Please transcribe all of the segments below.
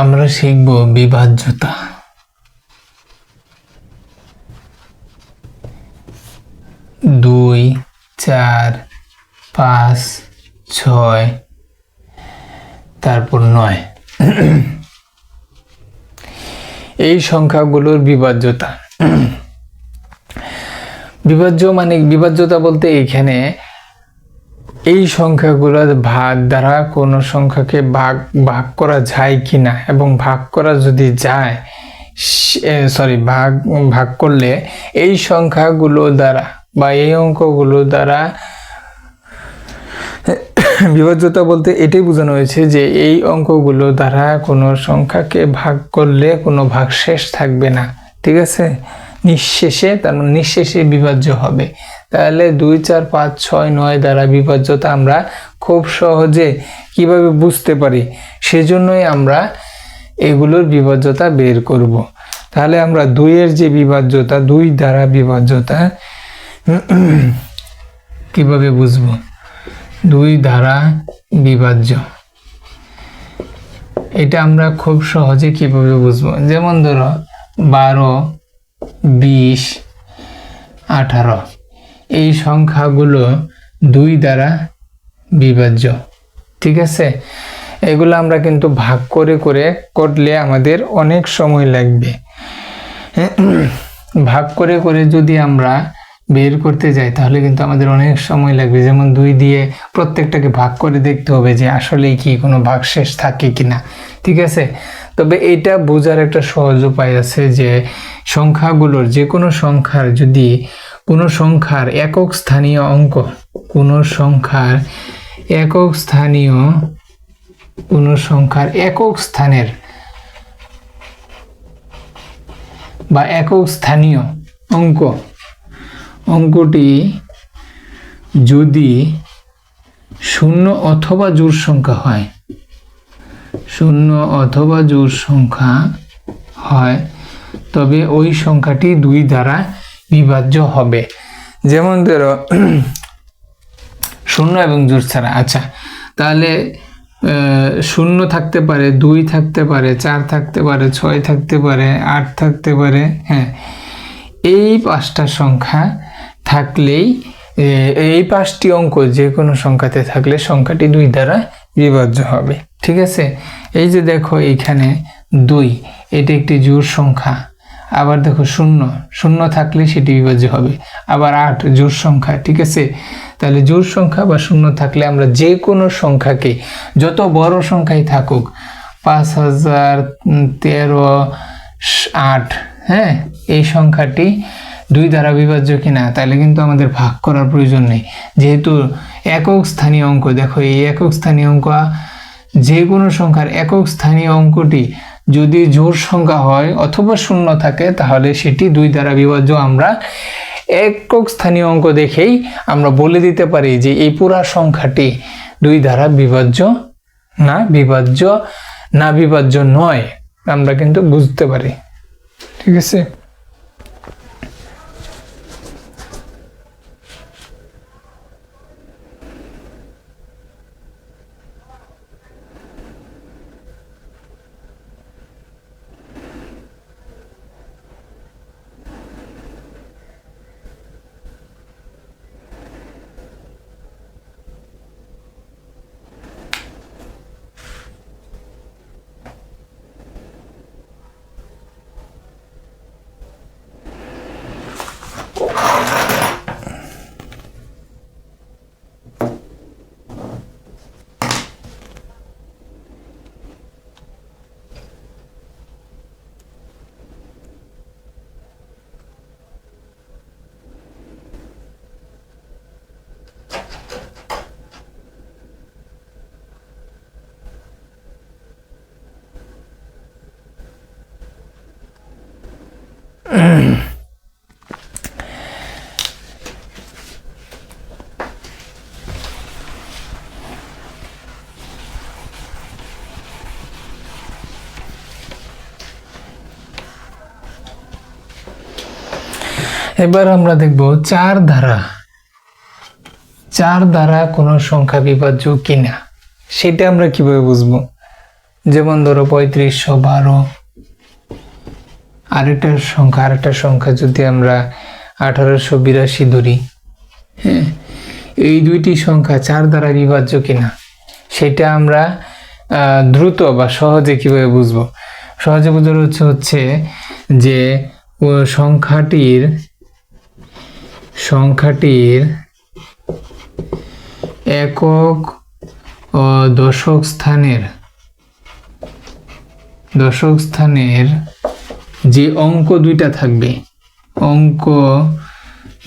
আমরা শিখব বিভাজ্যতা। দুই, চার, পাঁচ, ছয়, তারপর নয়। এই সংখ্যাগুলোর বিভাজ্যতা। বিভাজ্য মানে বিভাজ্যতা বলতে এখানে এই সংখ্যাগুলোর ভাগ দ্বারা কোনো সংখ্যাকে ভাগ ভাগ করা যায় কি না? এবং ভাগ করা যদি যায় সরি ভাগ ভাগ করলে এই সংখ্যাগুলো দ্বারা বা এই অঙ্কগুলো দ্বারা, বিভাজ্যতা বলতে এটাই বোঝানো হয়েছে যে এই অঙ্কগুলো দ্বারা কোনো সংখ্যাকে ভাগ করলে কোনো ভাগ শেষ থাকবে না। ঠিক আছে? নিঃশেষে, তার মানে নিঃশেষে বিভাজ্য হবে। তাহলে দুই চার পাঁচ ছয় নয় দ্বারা বিভাজ্যতা আমরা খুব সহজে কীভাবে বুঝতে পারি? সেজন্যই আমরা এগুলোর বিভাজ্যতা বের করব। তাহলে আমরা দুইয়ের যে বিভাজ্যতা, দুই দ্বারা বিভাজ্যতা, কীভাবে বুঝব? দুই দ্বারা বিভাজ্য। এটা আমরা খুব সহজে কীভাবে বুঝব? যেমন ধরো, বারো, বিশ, আঠারো। এই সংখ্যাগুলো দুই দ্বারা বিভাজ্য। ঠিক আছে? এগুলো আমরা কিন্তু ভাগ করে করে করলে আমাদের অনেক সময় লাগবে। ভাগ করে করে যদি আমরা বের করতে যাই, তাহলে কিন্তু আমাদের অনেক সময় লাগবে। যেমন দুই দিয়ে প্রত্যেকটাকে ভাগ করে দেখতে হবে যে আসলে কি কোনো ভাগ শেষ থাকে কিনা। ঠিক আছে? তবে এটা বোঝার একটা সহজ উপায় আছে যে সংখ্যাগুলোর যে কোনো সংখ্যার যদি কোনো সংখ্যার একক স্থানীয় অঙ্ক। কোনো সংখ্যার একক স্থানীয় কোনো সংখ্যার একক স্থানের বা একক স্থানীয় অঙ্ক। অঙ্কটি যদি শূন্য অথবা জোর সংখ্যা হয়, শূন্য অথবা জোর সংখ্যা হয়, তবে ওই সংখ্যাটি দুই দ্বারা বিভাজ্য হবে। যেমন ধরো, শূন্য এবং জোর ছাড়া। আচ্ছা তাহলে শূন্য থাকতে পারে, দুই থাকতে পারে, চার থাকতে পারে, ছয় থাকতে পারে, আট থাকতে পারে হ্যাঁ। এই পাঁচটা সংখ্যা থাকলেই এই পাঁচটি অঙ্ক যে কোনো সংখ্যাতে থাকলে সংখ্যাটি দুই দ্বারা বিভাজ্য হবে। ঠিক আছে? এই যে দেখো এইখানে দুই, এটি একটি জোর সংখ্যা। আবার দেখো শূন্য শূন্য থাকলে সেটি বিভাজ্য হবে। আবার আট জোর সংখ্যা, ঠিক আছে? তাহলে জোর সংখ্যা বা শূন্য থাকলে আমরা যে কোনো সংখ্যাকে, যত বড় সংখ্যাই থাকুক, পাঁচ হাজার তেরো আট হ্যাঁ? এই সংখ্যাটি দুই দ্বারা বিভাজ্য কিনা, তাহলে কিন্তু আমাদের ভাগ করার প্রয়োজন নেই। যেহেতু একক স্থানীয় অঙ্ক, দেখো এই একক স্থানীয় অঙ্ক যে কোনো সংখ্যার একক স্থানীয় অঙ্কটি যদি জোর সংখ্যা হয় অথবা শূন্য থাকে, তাহলে সেটি দুই দ্বারা বিভাজ্য। আমরা একক স্থানীয় অঙ্ক দেখেই আমরা বলে দিতে পারি যে এই পুরা সংখ্যাটি দুই দ্বারা বিভাজ্য না বিভাজ্য না বিভাজ্য নয়। আমরা কিন্তু বুঝতে পারি। ঠিক আছে? এবার আমরা দেখব চার ধারা। চার দ্বারা কোনো সংখ্যা বিভাজ্য কিনা, সেটা আমরা কীভাবে বুঝব? যেমন ধরো পঁয়ত্রিশশো বারো আরেকটা সংখ্যা আরেকটা সংখ্যা যদি আমরা আঠারোশো বিরাশি ধরি। হ্যাঁ এই দুইটি সংখ্যা চার দ্বারা বিভাজ্য কিনা, সেটা আমরা দ্রুত বা সহজে কীভাবে বুঝব? সহজে বোঝার হচ্ছে হচ্ছে যে সংখ্যাটির সংখ্যাটির একক ও দশক স্থানের দশক স্থানের যে অঙ্ক দুইটা থাকবে। অঙ্ক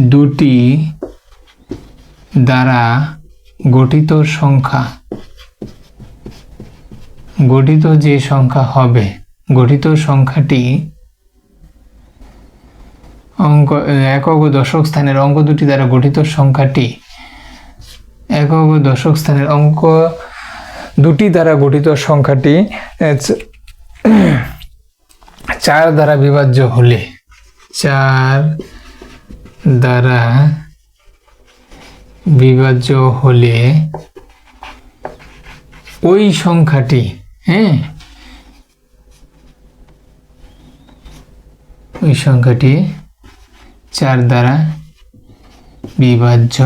দুটি দ্বারা গঠিত সংখ্যা। গঠিত যে সংখ্যা হবে, গঠিত সংখ্যাটি অঙ্ক, একক দশক স্থানের অঙ্ক দুটি দ্বারা গঠিত সংখ্যাটি। একক দশক স্থানের অঙ্ক দুটি দ্বারা গঠিত সংখ্যাটি চার দ্বারা বিভাজ্য হলে, চার দ্বারা বিভাজ্য হলে ওই সংখ্যাটি হ্যাঁ? ওই সংখ্যাটি চার দ্বারা বিভাজ্য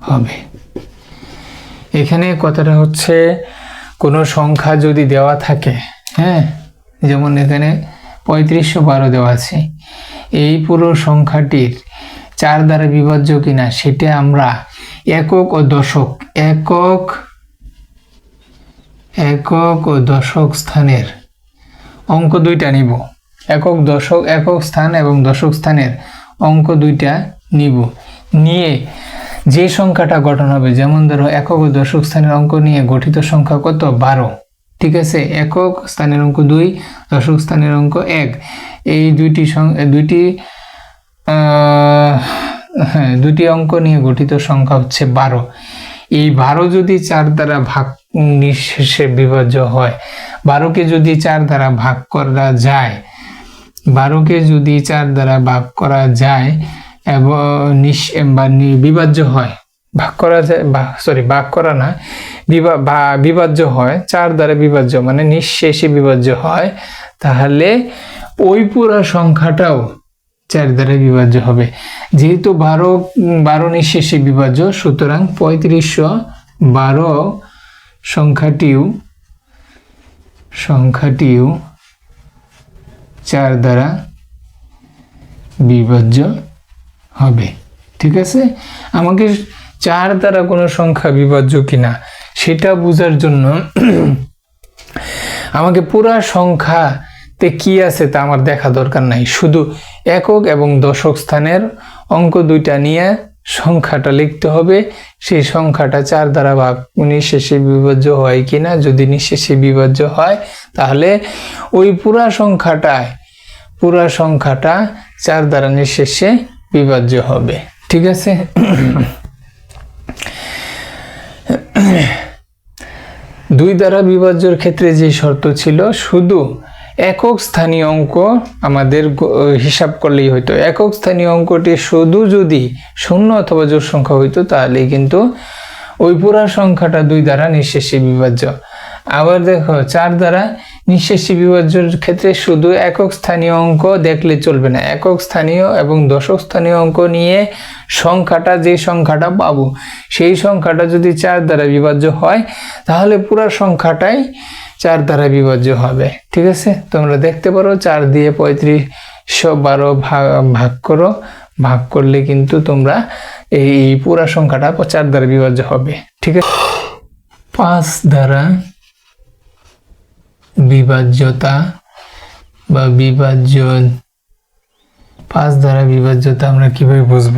হবে। এখানে কথাটা হচ্ছে, কোনো সংখ্যা যদি দেওয়া থাকে হ্যাঁ? যেমন এখানে পঁয়ত্রিশশো বারো দেওয়া আছে। এই পুরো সংখ্যাটির চার দ্বারা বিভাজ্য কিনা সেটা আমরা একক ও দশক, একক একক ও দশক স্থানের অঙ্ক দুইটা নিব। একক, দশক, একক স্থান এবং দশক স্থানের অঙ্ক দুইটা নিব। নিয়ে যে সংখ্যাটা গঠন হবে, যেমন ধরো একক ও দশক স্থানের অঙ্ক নিয়ে গঠিত সংখ্যা কত? বারো। ঠিক আছে? একক স্থানের অঙ্ক দুই, দশক স্থানের অঙ্ক এক। এই দুইটি দুইটি হ্যাঁ দুটি অঙ্ক নিয়ে গঠিত সংখ্যা হচ্ছে বারো। এই বারো যদি চার দ্বারা ভাগ নিঃশেষে বিভাজ্য হয়, বারোকে যদি চার দ্বারা ভাগ করা যায়, বারোকে যদি চার দ্বারা ভাগ করা যায়, এবং নিঃ বা বিভাজ্য হয় ভাগ করা যায়, বা সরি ভাগ করা না বিভাজ্য হয়, চার দ্বারা বিভাজ্য মানে নিঃশেষে বিভাজ্য হয়, তাহলে ওই পুরা সংখ্যাটাও চার দ্বারা বিভাজ্য হবে। যেহেতু বারো বারো নিঃশেষে বিভাজ্য, সুতরাং পঁয়ত্রিশশো বারো সংখ্যাটিও সংখ্যাটিও চার দ্বারা বিভাজ্য হবে। ঠিক আছে? আমাকে চার দ্বারা কোনো সংখ্যা বিভাজ্য কিনা, সেটা বোঝার জন্য আমাকে পুরা সংখ্যাতে কি আছে তা আমার দেখা দরকার নাই। শুধু একক এবং দশক স্থানের অঙ্ক দুইটা নিয়ে সংখ্যাটা লিখতে হবে। সেই সংখ্যাটা চার দ্বারা ভাগ নিঃশেষে বিভাজ্য হয় কিনা, যদি নিঃশেষে বিভাজ্য হয়, তাহলে ওই পুরা সংখ্যাটায়, পুরা সংখ্যাটা চার দ্বারা নিঃশেষে বিভাজ্য হবে। ঠিক আছে? দুই দ্বারা বিভাজ্যর ক্ষেত্রে যে শর্ত ছিল, শুধু একক স্থানীয় অঙ্ক আমাদের হিসাব করলেই হইতো। একক স্থানীয় অঙ্কটি শুধু যদি শূন্য অথবা জোর সংখ্যা হইতো, তাহলেই কিন্তু ওই পুরা সংখ্যাটা দুই দ্বারা নিঃশেষে বিভাজ্য। আবার দেখো, চার দ্বারা নিঃশেষী বিভাজ্যের ক্ষেত্রে শুধু একক স্থানীয় অঙ্ক দেখলে চলবে না। একক স্থানীয় এবং দশক স্থানীয় অঙ্ক নিয়ে সংখ্যাটা যে সংখ্যাটা পাবো, সেই সংখ্যাটা যদি চার দ্বারা বিভাজ্য হয়, তাহলে পুরো সংখ্যাটাই চার দ্বারা বিভাজ্য হবে। ঠিক আছে? তোমরা দেখতে পারো, চার দিয়ে পঁয়ত্রিশশো বারো ভাগ ভাগ করো। ভাগ করলে কিন্তু তোমরা এই পুরা সংখ্যাটা চার দ্বারা বিভাজ্য হবে। ঠিক আছে? পাঁচ দ্বারা বিভাজ্যতা বা বিভাজ্য পাঁচ দ্বারা বিভাজ্যতা আমরা কীভাবে বুঝব?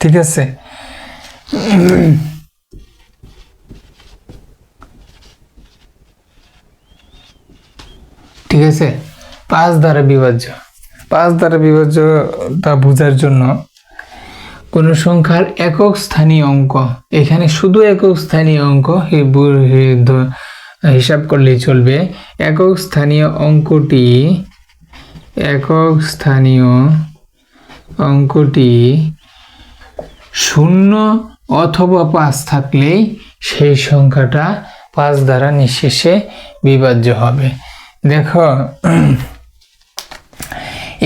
ঠিক আছে? ঠিক আছে? পাঁচ দ্বারা বিভাজ্য। পাঁচ দ্বারা বিভাজ্যতা বোঝার জন্য কোন সংখ্যার একক স্থানীয় অঙ্ক, এখানে শুধু একক স্থানীয় অঙ্ক হিসাব করলেই চলবে। একক স্থানীয় অঙ্কটি, একক স্থানীয় অঙ্কটি শূন্য অথবা পাঁচ থাকলেই সেই সংখ্যাটা পাঁচ দ্বারা নিঃশেষে বিভাজ্য হবে। দেখো,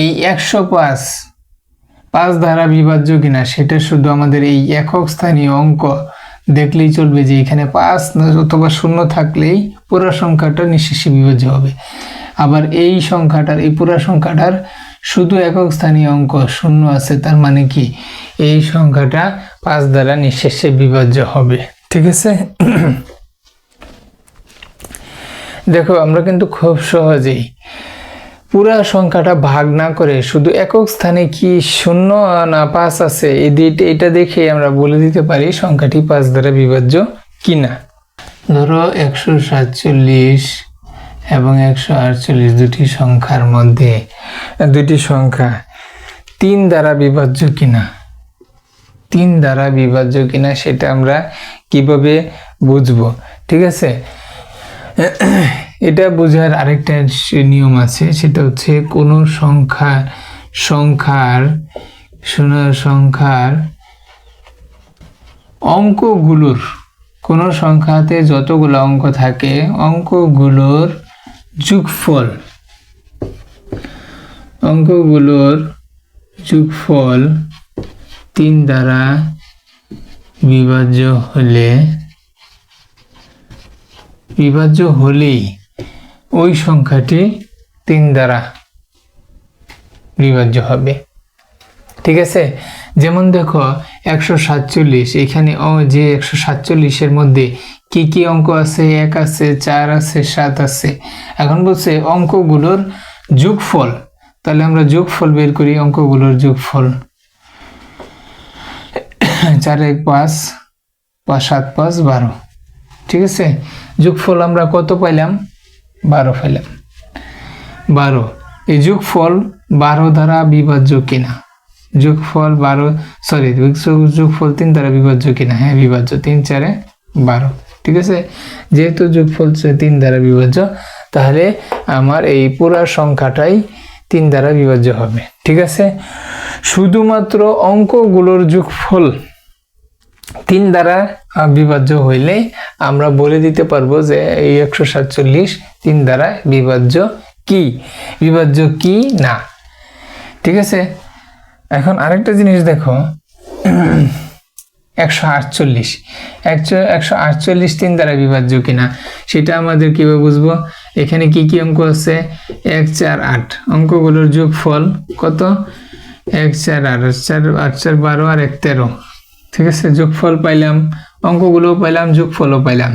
এই একশো পাঁচ পাঁচ দ্বারা বিভাজ্য কিনা, সেটা শুধু আমাদের এই একক স্থানীয় অঙ্ক দেখলেই চলবে যে এখানে পাঁচ অথবা শূন্য থাকলেই পুরো সংখ্যাটা নিঃশেষে বিভাজ্য হবে। আবার এই সংখ্যাটার, এই পুরো সংখ্যাটার শুধু একক স্থানীয় অঙ্ক শূন্য আছে, তার মানে কি? এই সংখ্যাটা পাঁচ দ্বারা নিঃশেষে বিভাজ্য হবে, ঠিক আছে? দেখো, আমরা কিন্তু খুব সহজেই পুরা সংখ্যাটা ভাগ না করে শুধু একক স্থানে কি শূন্য না পাঁচ আছে? এই এটা দেখে আমরা বলে দিতে পারি সংখ্যাটি পাঁচ দ্বারা বিভাজ্য কিনা। ধরো একশো সাতচল্লিশ এবং একশো আটচল্লিশ দুটি সংখ্যার মধ্যে। দুটি সংখ্যা তিন দ্বারা বিভাজ্য কিনা? তিন দ্বারা বিভাজ্য কিনা সেটা আমরা কীভাবে বুঝব? ঠিক আছে? এটা বোঝার আরেকটা নিয়ম আছে, সেটা হচ্ছে কোনো সংখ্যা, সংখ্যার, সোনার সংখ্যার অঙ্কগুলোর, কোনো সংখ্যাতে যতগুলো অঙ্ক থাকে, অঙ্কগুলোর যোগফল অঙ্কগুলোর যোগফল তিন দ্বারা বিভাজ্য হলে, বিভাজ্য হলেই ওই সংখ্যাটি তিন দ্বারা বিভাজ্য হবে। ঠিক আছে? যেমন দেখো, একশো সাতচল্লিশ। এখানে ও যে একশো সাতচল্লিশের মধ্যে কি কি অঙ্ক আছে? এক আছে, চার আছে, সাত আছে। এখন বলছে অঙ্কগুলোর যোগফল। তাহলে আমরা যোগফল বের করি, অঙ্কগুলোর যোগফল। চার এক পাঁচ পাঁচ সাত পাঁচ বারো। ঠিক আছে? যোগফল আমরা কত পাইলাম? বারো পাইলাম বারো, এই যোগফল বারো দ্বারা বিভাজ্য কিনা? যোগফল বারো সরি যোগফল তিন দ্বারা বিভাজ্য কিনা? হ্যাঁ বিভাজ্য, তিন চারে বারো। ঠিক আছে? যেহেতু যোগফল তিন দ্বারা বিভাজ্য, তাহলে আমার এই পুরা সংখ্যাটাই তিন দ্বারা বিভাজ্য হবে। ঠিক আছে? শুধুমাত্র অঙ্কগুলোর যোগফল তিন দ্বারা বিভাজ্য হইলে আমরা বলে দিতে পারব যে এই একশো সাতচল্লিশ তিন দ্বারা বিভাজ্য কি? বিভাজ্য কি? না। ঠিক আছে? এখন আরেকটা জিনিস দেখো। একশো আটচল্লিশ। একশো একশো আটচল্লিশ তিন দ্বারা বিভাজ্য কিনা, সেটা আমাদের কীভাবে বুঝব? এখানে কি কি অঙ্ক আছে? এক, চার, আট। অঙ্কগুলোর যোগফল কত? এক, চার, আট। চার আট, চার, বারো আর এক, তেরো। ঠিক আছে, যোগফল পাইলাম, অঙ্কগুলোও পাইলাম, যোগফলও পাইলাম।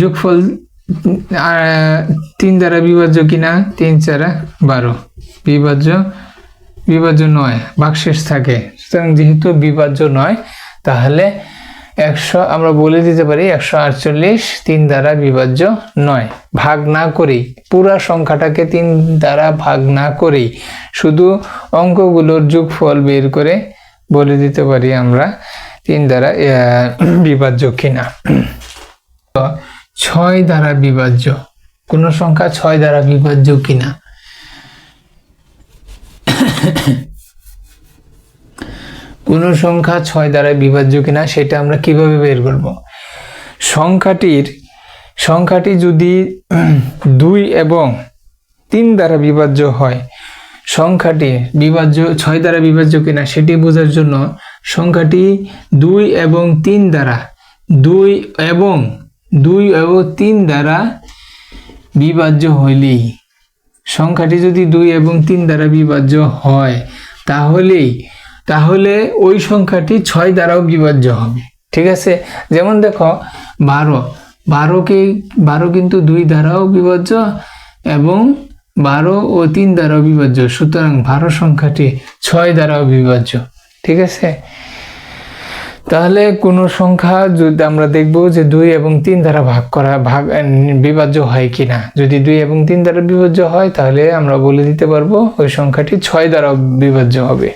যোগফল তিন দ্বারা বিভাজ্য কিনা? তিন চারা বারো। বিভাজ্য বিভাজ্য নয় ভাগশেষ থাকে। সুতরাং যেহেতু বিভাজ্য নয়, তাহলে একশো, আমরা বলে দিতে পারি একশো আটচল্লিশ তিন দ্বারা বিভাজ্য নয়। ভাগ না করেই, পুরা সংখ্যাটাকে তিন দ্বারা ভাগ না করেই, শুধু অঙ্কগুলোর যোগফল বের করে বলে দিতে পারি আমরা তিন দ্বারা বিভাজ্য কিনা। ছয় দ্বারা বিভাজ্য, কোন সংখ্যা ছয় দ্বারা বিভাজ্য কিনা? কোন সংখ্যা ছয় দ্বারা বিভাজ্য কিনা সেটা আমরা কীভাবে বের করব? সংখ্যাটির, সংখ্যাটি যদি দুই এবং তিন দ্বারা বিভাজ্য হয় সংখ্যাটি বিভাজ্য, ছয় দ্বারা বিভাজ্য কিনা সেটি বোঝার জন্য সংখ্যাটি দুই এবং তিন দ্বারা, দুই এবং দুই এবং তিন দ্বারা বিভাজ্য হইলেই। সংখ্যাটি যদি দুই এবং তিন দ্বারা বিভাজ্য হয়, তাহলেই, তাহলে ওই সংখ্যাটি ছয় দ্বারাও বিভাজ্য হবে। ঠিক আছে? যেমন দেখো, বারো। বারোকে, বারো কিন্তু দুই দ্বারাও বিভাজ্য এবং বারো ও তিন দ্বারাও অবিভাজ্য, সুতরাং বারো সংখ্যাটি ছয় দ্বারাও অবিভাজ্য, ঠিক আছে? তাহলে কোনো সংখ্যা যদি আমরা দেখব যে দুই এবং তিন দ্বারা ভাগ করা, ভাগ বিভাজ্য হয় কিনা? যদি দুই এবং তিন দ্বারা বিভাজ্য হয়, তাহলে আমরা বলে দিতে পারব ওই সংখ্যাটি ছয় দ্বারা বিভাজ্য হবে।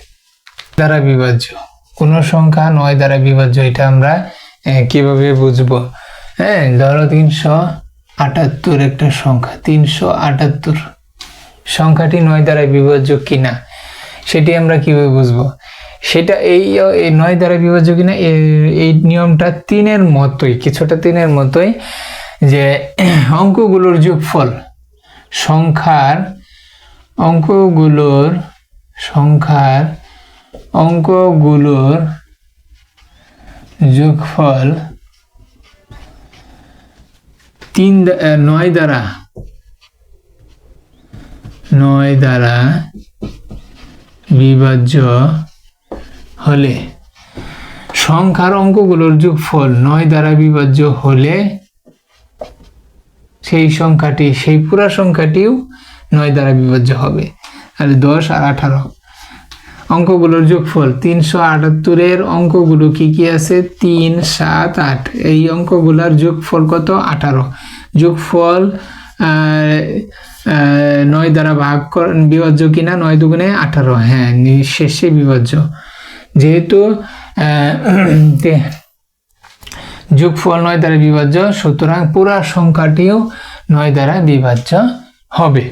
দ্বারা বিভাজ্য। কোনো সংখ্যা নয় দ্বারা বিভাজ্য, এটা আমরা কীভাবে বুঝব? হ্যাঁ ধরো তিনশো আটাত্তর একটা সংখ্যা, তিনশো আটাত্তর। সংখ্যাটি নয় দ্বারা বিভাজ্য কিনা, সেটি আমরা কীভাবে বুঝব? সেটা এই নয় দ্বারা বিভাজ্য কিনা এই নিয়মটা তিনের মতোই, কিছুটা তিনের মতোই, যে অঙ্কগুলোর যোগফল সংখ্যার অঙ্কগুলোর সংখ্যার অঙ্কগুলোর যোগফল তিন নয় দ্বারা নয় দ্বারা বিভাজ্য হলে। সংখ্যার অঙ্কগুলোর যোগফল নয় দ্বারা বিভাজ্য হলে সেই সংখ্যাটি, সেই পুরা সংখ্যাটিও নয় দ্বারা বিভাজ্য হবে। তাহলে দশ আর আঠারো। অঙ্কগুলোর যোগফল তিনশো আটাত্তরের অঙ্কগুলো কি কি আছে? তিন, সাত, আট। এই অঙ্কগুলোর যোগফল কত? আঠারো। যোগফল নয় দ্বারা ভাগ বিভাজ্য কিনা? নয় দুগুণে আঠারো। হ্যাঁ নিঃশেষে বিভাজ্য যেহেতু যুগ ফল যোগফল নয় দ্বারা বিভাজ্য সুতরাং পুরা সংখ্যাটিও নয় দ্বারা বিভাজ্য হবে।